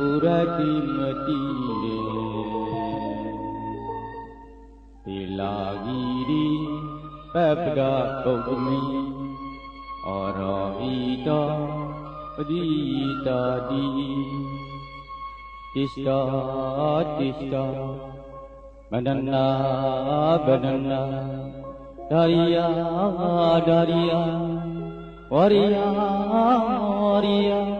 ဃာပါတဒံအာရုအာပိတောအဉ္စာပါတာ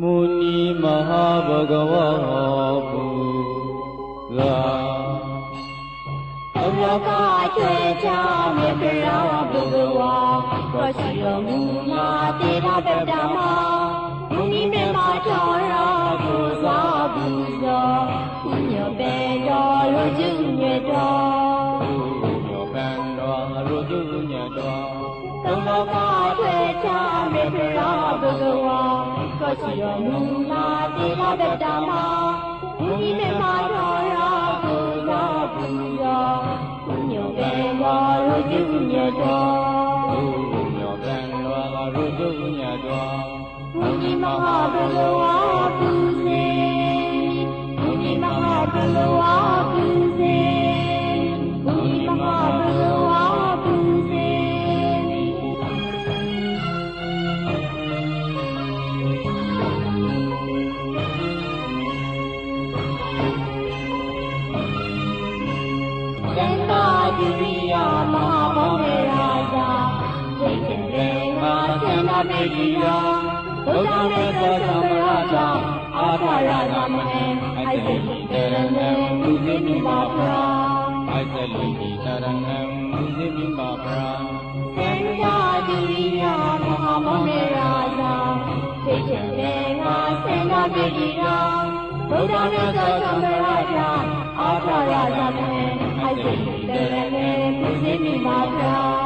မုနီမဟာဘဂဝါပုဇာဘုရားကကျွဲချမေတ္တာဘုဂဝါကောရှိတော်မူနာတေရဗတ္တမမုနိမေမထောရာပူဇာပူဇာကုညောပေတော်လူကျုညေတော်ဘုညောကံတော်ရုတုညတော်သုံးလောကကျွဲချမေတ္တာဘုဂဝါကော ရှိတော်မူနာတေရဗတ္တမမုနိမေမထောရာပူဇာပူဇာကုညောပေတော်လူကျုညေတော်ဘုညောကံတော်ရုတုညတော်မုနိမဟာဘဂဝါ မေတိယာဘုရားမေတ္တာသမ္မာကြောင့်အာထာရသမမေအိုက်တိတေရဏံသူစိမိပါပရာအိုက်သလိတိတရဏံမုဇိမိမပရာသန္တာဒုရိယမဟာဘောဓရာဇာဒိဋ္ဌိတေငါသန္တာမေတိယာဘုရားမေတ္တာသမ္မာကြောင့်အာထာရသမမေအိုက်တိတေရဏံသူစိမိပါပရာအိုက်သလိတိတရဏံမုဇိမိမပရာဘုဒ္ဓံတရဏံသူစေဘုဒ္ဓံတရဏံသူစေဘုဒ္ဓံတရဏံသူစေယတရာရှမင်္ဂရာသတ္တဗုံတော်ဒေနာဝိနဒရာယေကျောဖက်သူစီယာပပိသာတရမကျေပရမတ္တမဏိဘေအိုက်စိတိတရဏေသူသိမိပါဖရာအိုက်သလိတိတရဏံမုဇိမိမပရာ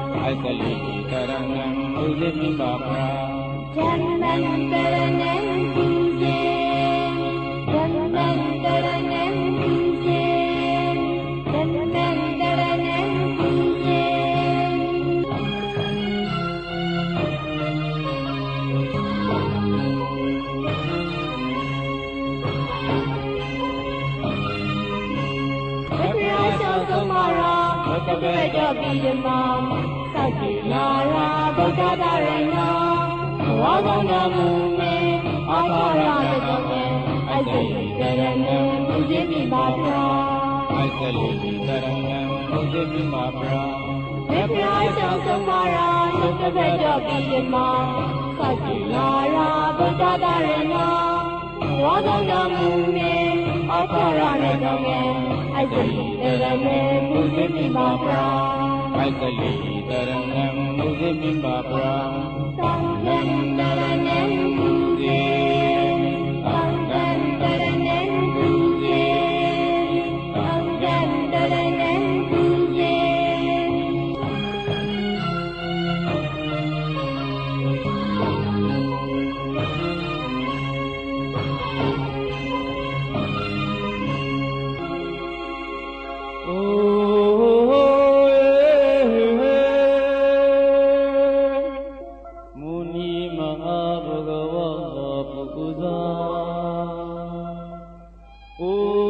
අසලී තරංගං උදෙමි බබා. ජන්මන් කරනන් ကဲ့ကြောပြီးဓမ္မစောင့်ကြည်နာရာဗုဒ္ဓဒါရဏဘဝကောင်းတော်မူမေအာထာရတတော်နဲ့အစိတ်ကရဏံဘုရားမိပါဗျာအိုက်သလိသရဏံဘုဇိပိမာပရာမေဖရာဆောင်ဆုံးပါရာသုကကဲ့ကြောပြီးဓမ္မစောင့်ကြည်နာရာဗုဒ္ဓဒါရဏဘဝကောင်းတော်မူမေအာထာရတတော်နဲ့အစိတ်ကရဏံဘုရားမိပါဗျာအိုက်သလိသရဏံဘုဇိပိမာ ပရာ အို